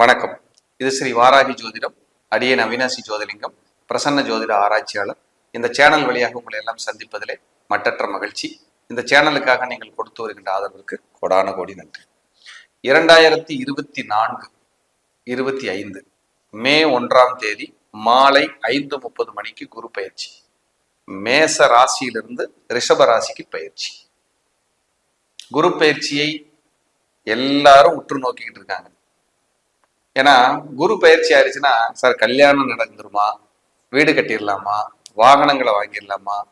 வணக்கம். இது ஸ்ரீ வாராகி ஜோதிடம் அடியன் அவினாசி ஜோதிலிங்கம் பிரசன்ன ஜோதிட ஆராய்ச்சியாளர். இந்த சேனல் வழியாக உங்களை எல்லாம் சந்திப்பதிலே மட்டற்ற மகிழ்ச்சி. இந்த சேனலுக்காக நீங்கள் கொடுத்து வருகின்ற ஆதரவிற்கு கோடான கோடி நன்றி. இரண்டாயிரத்தி இருபத்தி நான்கு இருபத்தி ஐந்து மே ஒன்றாம் தேதி மாலை ஐந்து முப்பது மணிக்கு குரு பயிற்சி. மேச ராசியிலிருந்து ரிஷப ராசிக்கு பயிற்சி. குரு பயிற்சியை எல்லாரும் உற்று நோக்கிக்கிட்டு இருக்காங்க. ஏன்னா குரு பயிற்சி ஆயிடுச்சுன்னா சார் கல்யாணம் நடந்துருமா? வீடு கட்டிடலாமா? வாகனங்களை வாங்கிடலாமா?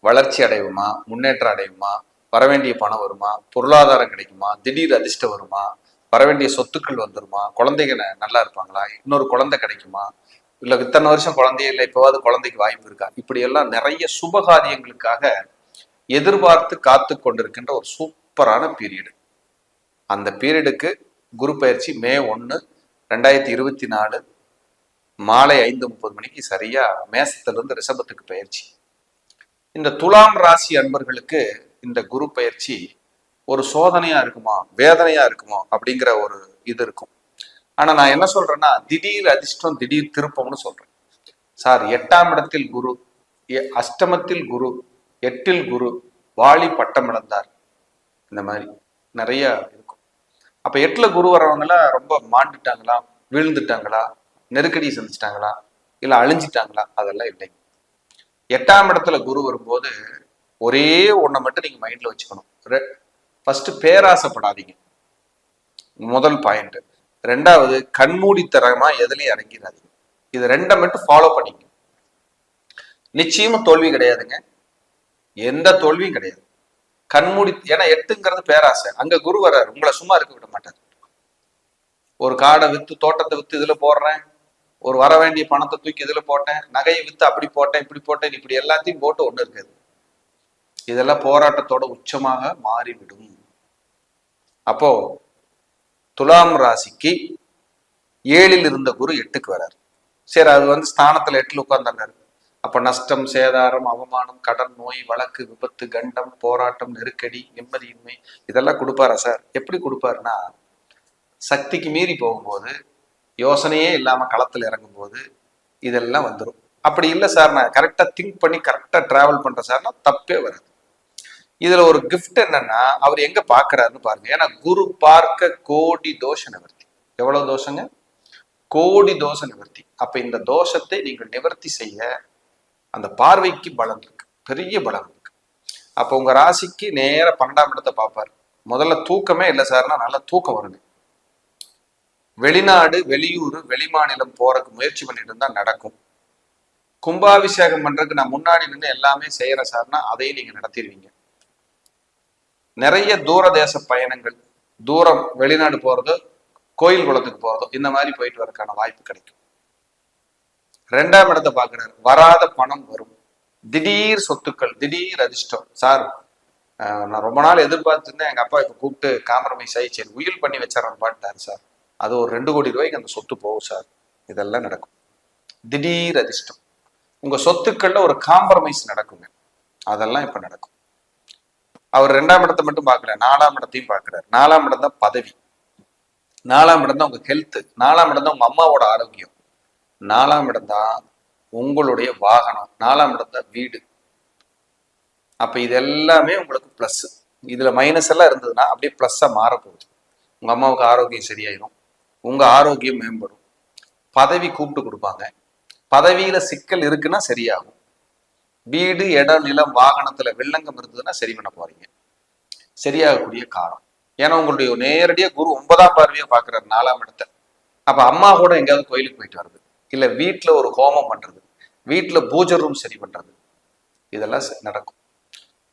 வளர்ச்சி அடைவுமா முன்னேற்றம் அடையுமா? வரவேண்டிய பணம் வருமா? பொருளாதாரம் கிடைக்குமா? திடீர் அதிர்ஷ்டம் வருமா? வரவேண்டிய சொத்துக்கள் வந்துருமா? குழந்தைங்க நல்லா இருப்பாங்களா? இன்னொரு குழந்தை கிடைக்குமா? இல்லை இத்தனை வருஷம் குழந்தையே இல்லை இப்போவாது குழந்தைக்கு வாய்ப்பு இருக்கா? இப்படியெல்லாம் நிறைய சுபகாரியங்களுக்காக எதிர்பார்த்து காத்து கொண்டிருக்கின்ற ஒரு சூப்பரான பீரியடு. அந்த பீரியடுக்கு குரு பயிற்சி மே ஒன்று ரெண்டாயிரத்தி இருபத்தி நாலு மாலை ஐந்து முப்பது மணிக்கு சரியா மேசத்திலிருந்து ரிஷபத்துக்கு பயிற்சி இந்த துலாம் ராசி அன்பர்களுக்கு இந்த குரு பயிற்சி ஒரு சோதனையா இருக்குமா வேதனையா இருக்குமா அப்படிங்கிற ஒரு இது இருக்கும். ஆனா நான் என்ன சொல்றேன்னா திடீர் அதிர்ஷ்டம் திடீர் திருப்பம்னு சொல்றேன். சார் எட்டாம் இடத்தில் குரு எ- அஷ்டமத்தில் குரு எட்டில் குரு வாலி பட்டம் இழந்தார். இந்த மாதிரி நிறைய அப்ப எட்டுல குரு வரவங்கலாம் ரொம்ப மாண்டுட்டாங்களா? வீழ்ந்துட்டாங்களா? நெருக்கடி சந்திச்சிட்டாங்களா? இல்ல அழிஞ்சிட்டாங்களா? அதெல்லாம் இல்லைங்க எட்டாம் இடத்துல குரு வரும்போது ஒரே ஒண்ணை மட்டும் நீங்க மைண்ட்ல வச்சுக்கணும். ஃபர்ஸ்ட் பேராசைப்படாதீங்க. முதல் பாயிண்ட் ரெண்டாவது கண்மூடித்தரமா எதுலையும் இறங்கிடாதீங்க. இது ரெண்டை மட்டும் ஃபாலோ பண்ணிங்க நிச்சயமா தோல்வி கிடையாதுங்க. எந்த தோல்வியும் கிடையாது. கண்மூடி ஏன்னா எட்டுங்கிறது பேராசை. அங்க குரு வர்றாரு. உங்களை சும்மா இருக்க விட மாட்டார். ஒரு காடை வித்து தோட்டத்தை வித்து இதுல போடுறேன். ஒரு வர வேண்டிய பணத்தை தூக்கி இதுல போட்டேன். நகையை வித்து அப்படி போட்டேன் இப்படி போட்டேன் இப்படி எல்லாத்தையும் போட்டு ஒண்ணு இருக்காது. இதெல்லாம் போராட்டத்தோட உச்சமாக மாறிவிடும். அப்போ துலாம் ராசிக்கு ஏழில் இருந்த குரு எட்டுக்கு வராரு சரி அது வந்து ஸ்தானத்துல எட்டுல உட்கார்ந்தாரு அப்போ நஷ்டம் சேதாரம் அவமானம் கடன் நோய் வழக்கு விபத்து கண்டம் போராட்டம் நெருக்கடி நிம்மதியின்மை இதெல்லாம் கொடுப்பாரா சார்? எப்படி கொடுப்பாருன்னா சக்திக்கு மீறி போகும்போது யோசனையே இல்லாமல் களத்தில் இறங்கும் போது இதெல்லாம் வந்துடும் அப்படி இல்லை சார் நான் கரெக்டாக திங்க் பண்ணி கரெக்டாக ட்ராவல் பண்ணுறேன் சார்னா தப்பே வராது. இதில் ஒரு கிஃப்ட் என்னன்னா அவர் எங்கே பார்க்குறாருன்னு பாருங்க. ஏன்னா குரு பார்க்க கோடி தோஷ நிவர்த்தி. எவ்வளோ தோஷங்க? கோடி தோஷ நிவர்த்தி. அப்போ இந்த தோஷத்தை நீங்கள் நிவர்த்தி செய்ய அந்த பார்வைக்கு பலம் இருக்கு. பெரிய பலம் இருக்கு. அப்போ உங்க ராசிக்கு நேர பன்னெண்டாம் இடத்தை பார்ப்பார். முதல்ல தூக்கமே இல்லை சார்னா நல்லா தூக்கம் வருங்க வெளிநாடு வெளியூர் வெளிமாநிலம் போறதுக்கு முயற்சி பண்ணிட்டு இருந்தா நடக்கும். கும்பாபிஷேகம் பண்றதுக்கு நான் முன்னாடி நின்று எல்லாமே செய்யறேன் சார்னா அதையும் நீங்க நடத்திடுவீங்க. நிறைய தூர தேச பயணங்கள் தூரம் வெளிநாடு போறதோ கோயில் குளத்துக்கு போறதோ இந்த மாதிரி போயிட்டு வரதுக்கான வாய்ப்பு கிடைக்கும். ரெண்டாம் இடத்தை பாக்குறாரு வராத பணம் வரும். திடீர் சொத்துக்கள் திடீர் அதிர்ஷ்டம். சார் நான் ரொம்ப நாள் எதிர்பார்த்துருந்தேன் எங்க அப்பா இப்ப கூப்பிட்டு காம்ப்ரமைஸ் ஆகி சரி உயில் பண்ணி வச்சிடறேன் பாட்டாரு சார். அது ஒரு ரெண்டு கோடி ரூபாய்க்கு அந்த சொத்து போகும் சார். இதெல்லாம் நடக்கும். திடீர் அதிர்ஷ்டம். உங்க சொத்துக்கள்ல ஒரு காம்ப்ரமைஸ் நடக்குங்க. அதெல்லாம் இப்ப நடக்கும். அவர் ரெண்டாம் இடத்தை மட்டும் பார்க்கல நாலாம் இடத்தையும் பார்க்கிறார். நாலாம் இடம் தான் பதவி. நாலாம் இடம் தான் உங்க ஹெல்த் நாலாம் இடம் தான் உங்க அம்மாவோட ஆரோக்கியம். நாலாம் இடம் தான் உங்களுடைய வாகனம் நாலாம் இடம் தான் வீடு. அப்போ இது எல்லாமே உங்களுக்கு ப்ளஸ் இதுல மைனஸ் எல்லாம் இருந்ததுன்னா அப்படியே ப்ளஸ்ஸாக மாறப்போகுது. உங்க அம்மாவுக்கு ஆரோக்கியம் சரியாயிரும். உங்க ஆரோக்கியம் மேம்படும். பதவி கூப்பிட்டு கொடுப்பாங்க. பதவியில சிக்கல் இருக்குன்னா சரியாகும். வீடு இடம் நிலம் வாகனத்துல வெள்ளங்கம் இருந்ததுன்னா சரி பண்ண போறீங்க. சரியாகக்கூடிய காலம். ஏன்னா உங்களுடைய நேரடியாக குரு ஒன்பதாம் பார்வையை பார்க்குறாரு நாலாம் இடத்தை. அப்போ அம்மா கூட எங்கேயாவது கோயிலுக்கு போயிட்டு வருது இல்லை வீட்டில் ஒரு ஹோமம் பண்ணுறது வீட்டில் பூஜை ரூம் சரி பண்ணுறது இதெல்லாம் ச- நடக்கும்.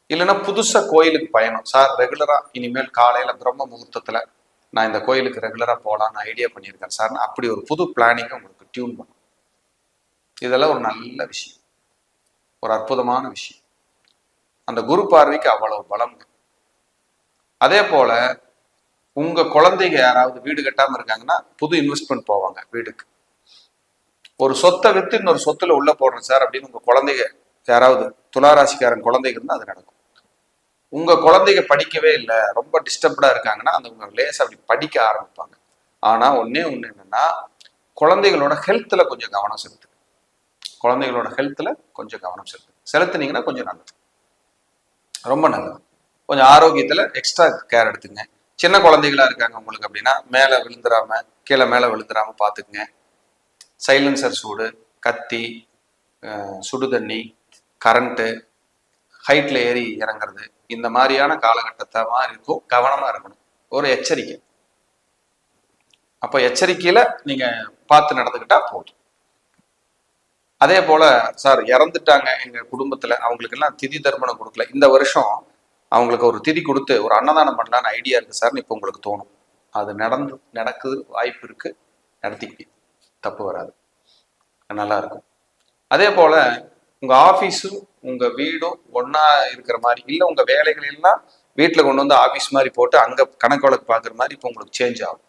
இல்லைன்னா புதுசாக கோயிலுக்கு பயணம். சார் ரெகுலராக இனிமேல் காலையில் பிரம்ம முகூர்த்தத்தில் நான் இந்த கோயிலுக்கு ரெகுலராக போகலான்னு ஐடியா பண்ணியிருக்கேன் சார் அப்படி ஒரு புது பிளானிங்கை உங்களுக்கு டியூன் பண்ணும். இதெல்லாம் ஒரு நல்ல விஷயம். ஒரு அற்புதமான விஷயம். அந்த குரு பார்வைக்கு அவ்வளவு பலம் அதே போல உங்க குழந்தைங்க யாராவது வீடு கட்டாம இருக்காங்கன்னா புது இன்வெஸ்ட்மெண்ட் போவாங்க வீடுக்கு. ஒரு சொத்தை வித்து இன்னொரு சொத்துல உள்ள போடுறேன் சார் அப்படின்னு உங்க குழந்தைங்க யாராவது துளாராசிக்காரன் குழந்தைங்க இருந்தால் அது நடக்கும். உங்க குழந்தைங்க படிக்கவே இல்லை ரொம்ப டிஸ்டர்ப்டா இருக்காங்கன்னா அந்த உங்க லேஸ் அப்படி படிக்க ஆரம்பிப்பாங்க. ஆனா ஒண்ணே ஒண்ணு என்னன்னா குழந்தைகளோட ஹெல்த்ல கொஞ்சம் கவனம் செலுத்து. குழந்தைகளோட ஹெல்த்ல கொஞ்சம் கவனம் செலுத்து. செலுத்துனீங்கன்னா கொஞ்சம் நல்லது. ரொம்ப நல்லது. கொஞ்சம் ஆரோக்கியத்துல எக்ஸ்ட்ரா கேர் எடுத்துங்க. சின்ன குழந்தைகளா இருக்காங்க உங்களுக்கு அப்படின்னா மேல விழுந்துராம கீழே மேல விழுந்துராம பாத்துக்குங்க. சைலன்சர் சூடு கத்தி சுடுதண்ணி சுடு தண்ணி கரண்ட்டு ஹைட்டில் ஏறி இறங்குறது இந்த மாதிரியான காலகட்டத்தை மாதிரி இருக்கும். கவனமாக இருக்கணும். ஒரு எச்சரிக்கை. அப்போ எச்சரிக்கையில் நீங்கள் பார்த்து நடந்துக்கிட்டா போதும். அதே போல சார் இறந்துட்டாங்க எங்கள் குடும்பத்தில். அவங்களுக்கு எல்லாம் திதி தர்மணம் கொடுக்கல. இந்த வருஷம் அவங்களுக்கு ஒரு திதி கொடுத்து ஒரு அன்னதானம் பண்ணலான்னு ஐடியா இருக்கு சார்னு இப்போ உங்களுக்கு தோணும். அது நடந்து நடக்குது வாய்ப்பு இருக்கு. நடத்திக்கிட்டே. தப்பு வராது. நல்லா இருக்கும் அதே போல உங்க ஆஃபீஸும் உங்க வீடும் ஒன்றா இருக்கிற மாதிரி இல்லை உங்க வேலைகள் எல்லாம் வீட்டில் கொண்டு வந்து ஆஃபீஸ் மாதிரி போட்டு அங்கே கணக்கு வழக்கு பார்க்குற மாதிரி இப்போ உங்களுக்கு சேஞ்ச் ஆகும்.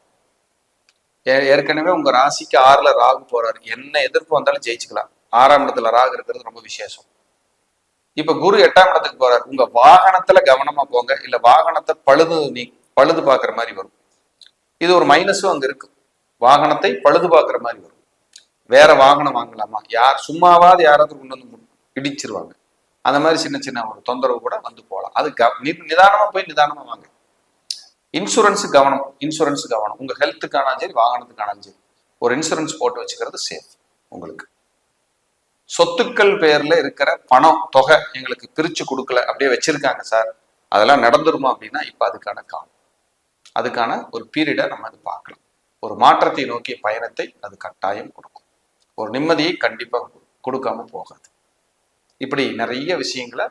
ஏ- ஏற்கனவே உங்க ராசிக்கு ஆறுல ராகு போறாரு. என்ன எதிர்ப்பு வந்தாலும் ஜெயிச்சுக்கலாம். ஆறாம் இடத்துல ராகு இருக்கிறது ரொம்ப விசேஷம். இப்ப குரு எட்டாம் இடத்துக்கு போறாரு. உங்க வாகனத்துல கவனமா போங்க. இல்ல வாகனத்தை பழுது நீ பழுது பாக்குற மாதிரி வரும். இது ஒரு மைனஸும் அங்க இருக்கு. வாகனத்தை பழுது பார்க்குற மாதிரி வரும். வேற வாகனம் வாங்கலாமா? யார் சும்மாவாவது யாராவது கொண்டு வந்து இடிச்சிருவாங்க. அந்த மாதிரி சின்ன சின்ன ஒரு தொந்தரவு கூட வந்து போகலாம். அது க- நிதானமா போய் நிதானமா வாங்க. இன்சூரன்ஸ் கவனம் இன்சூரன்ஸ் கவனம். உங்க ஹெல்த்துக்கானாலும் சரி வாகனத்துக்கானாலும் சரி. ஒரு இன்சூரன்ஸ் போட்டு வச்சுக்கிறது சேஃப் உங்களுக்கு. சொத்துக்கள் பேர்ல இருக்கிற பணம் தொகை எங்களுக்கு பிரிச்சு கொடுக்கல அப்படியே வச்சிருக்காங்க சார். அதெல்லாம் நடந்துருமா அப்படின்னா இப்ப அதுக்கான காலம். அதுக்கான ஒரு பீரியடை நம்ம அது பார்க்கலாம். ஒரு மாற்றத்தை நோக்கிய பயணத்தை அது கட்டாயம் கொடுக்கும். ஒரு நிம்மதியை கண்டிப்பாக கொடு- கொடுக்காம போகாது. இப்படி நிறைய விஷயங்களை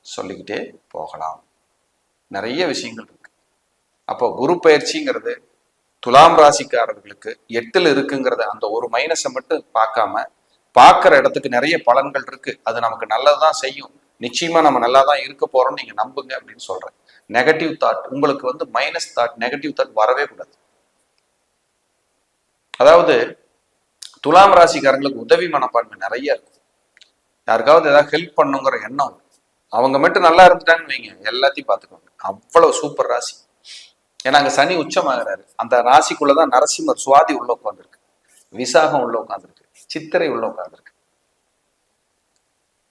சொல்லிக்கிட்டே போகலாம். நிறைய விஷயங்கள் இருக்கு. அப்போ குரு பயிற்சிங்கிறது துலாம் ராசிக்காரர்களுக்கு எட்டில் இருக்குங்கிறத அந்த ஒரு மைனஸை மட்டும் பார்க்காம பார்க்குற இடத்துக்கு நிறைய பலன்கள் இருக்கு. அது நமக்கு நல்லதான் செய்யும். நிச்சயமா நம்ம நல்லா தான் இருக்க போறோம்னு நீங்க நம்புங்க அப்படின்னு சொல்றேன். நெகட்டிவ் தாட் உங்களுக்கு வந்து மைனஸ் தாட் நெகட்டிவ் தாட் வரவே கூடாது. அதாவது துலாம் ராசிக்காரங்களுக்கு உதவி மனப்பான்மை நிறைய இருக்கும். யாருக்காவது ஏதாவது ஹெல்ப் பண்ணுங்கிற எண்ணம் அவங்க மட்டும் நல்லா இருந்துட்டாங்கன்னு வைங்க எல்லாத்தையும் பார்த்துக்கோங்க. அவ்வளவு சூப்பர் ராசி. ஏன்னா அங்க சனி உச்சமாகிறாரு. அந்த ராசிக்குள்ளதான் நரசிம்மர் சுவாதி உள்ள உட்காந்துருக்கு விசாகம் உள்ள உட்காந்துருக்கு சித்திரை உள்ள உட்காந்துருக்கு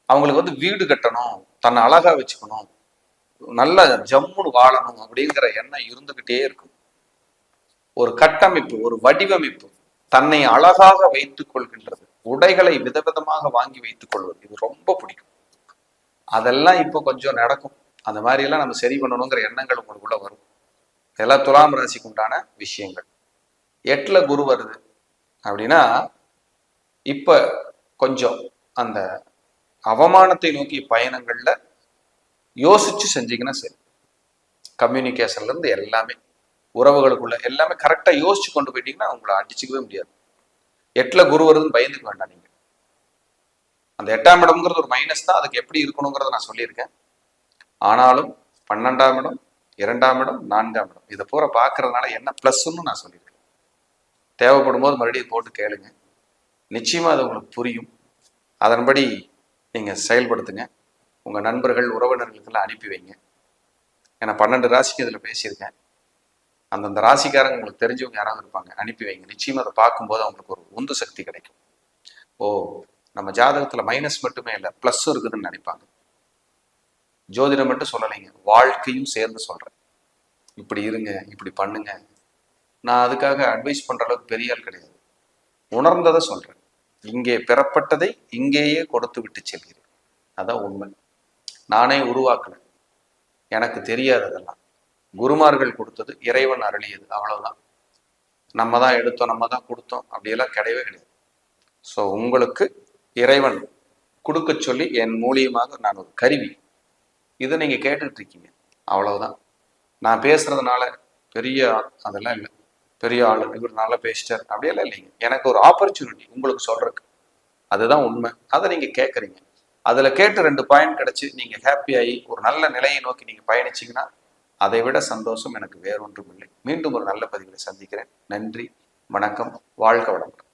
அவங்களுக்கு வந்து வீடு கட்டணும் தன்னை அழகா வச்சுக்கணும் நல்ல ஜம்முன்னு வாழணும் அப்படிங்கிற எண்ணம் இருந்துகிட்டே இருக்கும். ஒரு கட்டமைப்பு ஒரு வடிவமைப்பு. தன்னை அழகாக வைத்துக் கொள்கின்றது. உடைகளை விதவிதமாக வாங்கி வைத்துக் கொள்வது. இது ரொம்ப பிடிக்கும். அதெல்லாம் இப்போ கொஞ்சம் நடக்கும். அந்த மாதிரி எல்லாம் நம்ம சரி பண்ணணுங்கிற எண்ணங்கள் உங்களுக்குள்ள வரும். இதெல்லாம் துலாம் ராசிக்கு உண்டான விஷயங்கள். எட்டுல குரு வருது. அப்படின்னா இப்ப கொஞ்சம் அந்த அவமானத்தை நோக்கிய பயணங்கள்ல யோசிச்சு செஞ்சீங்கன்னா சரி. கம்யூனிகேஷன்ல இருந்து எல்லாமே உறவுகளுக்குள்ள எல்லாமே கரெக்டாக யோசிச்சு கொண்டு போயிட்டீங்கன்னா உங்களை அடிச்சுக்கவே முடியாது. எட்டில் குரு வருதுன்னு பயந்துக்க வேண்டாம் நீங்கள் அந்த எட்டாம் இடம்ங்கிறது ஒரு மைனஸ் தான். அதுக்கு எப்படி இருக்கணுங்கிறத நான் சொல்லியிருக்கேன். ஆனாலும் பன்னெண்டாம் இடம் இரண்டாம் இடம் நான்காம் இடம். இதை பூரா பார்க்கறதுனால என்ன ப்ளஸ்ன்னு நான் சொல்லியிருக்கேன். தேவைப்படும் போது மறுபடியும் போட்டு கேளுங்க. நிச்சயமாக அது உங்களுக்கு புரியும். அதன்படி நீங்கள் செயல்படுத்துங்க. உங்கள் நண்பர்கள் உறவினர்களுக்கெல்லாம் அனுப்பி வைங்க. ஏன்னா பன்னெண்டு ராசிக்கு இதில் பேசியிருக்கேன். அந்தந்த ராசிக்காரங்க உங்களுக்கு தெரிஞ்சவங்க யாராவது இருப்பாங்க அனுப்பி வைங்க. நிச்சயமா அதை பார்க்கும்போது அவங்களுக்கு ஒரு உந்து சக்தி கிடைக்கும். ஓ நம்ம ஜாதகத்துல மைனஸ் மட்டுமே இல்லை ப்ளஸ் இருக்குதுன்னு நினைப்பாங்க. ஜோதிடம் மட்டும் சொல்லலைங்க வாழ்க்கையும் சேர்ந்து சொல்றேன். இப்படி இருங்க இப்படி பண்ணுங்க. நான் அதுக்காக அட்வைஸ் பண்ற அளவுக்கு பெரிய ஆள் கிடையாது. உணர்ந்ததை சொல்றேன். இங்கே பெறப்பட்டதை இங்கேயே கொடுத்து விட்டு செல்கிறேன். அதான் உண்மை. நானே உருவாக்கல. எனக்கு தெரியாததெல்லாம் குருமார்கள் கொடுத்தது இறைவன் அருளியது. அவ்வளவுதான். நம்ம தான் எடுத்தோம் நம்ம தான் கொடுத்தோம். அப்படியெல்லாம் கிடையவே கிடையாது. ஸோ உங்களுக்கு இறைவன் கொடுக்க சொல்லி என் மூலியமாக நான் ஒரு கருவி. இதை நீங்க கேட்டுட்டு இருக்கீங்க. அவ்வளவுதான். நான் பேசுறதுனால பெரிய ஆள் அதெல்லாம் இல்லை. பெரிய ஆள் இவர் நல்லா பேசிட்டார். அப்படியெல்லாம் இல்லைங்க. எனக்கு ஒரு ஆப்பர்ச்சுனிட்டி உங்களுக்கு சொல்றதுக்கு. அதுதான் உண்மை. அதை நீங்க கேட்குறீங்க அதுல கேட்டு ரெண்டு பாயிண்ட் கிடைச்சு நீங்க ஹாப்பியாகி ஒரு நல்ல நிலையை நோக்கி நீங்க பயணிச்சீங்கன்னா அதை விட சந்தோஷம் எனக்கு வேறொன்றும் இல்லை மீண்டும் ஒரு நல்ல பதிவில் சந்திக்கிறேன். நன்றி வணக்கம் வாழ்க வளமுடன்.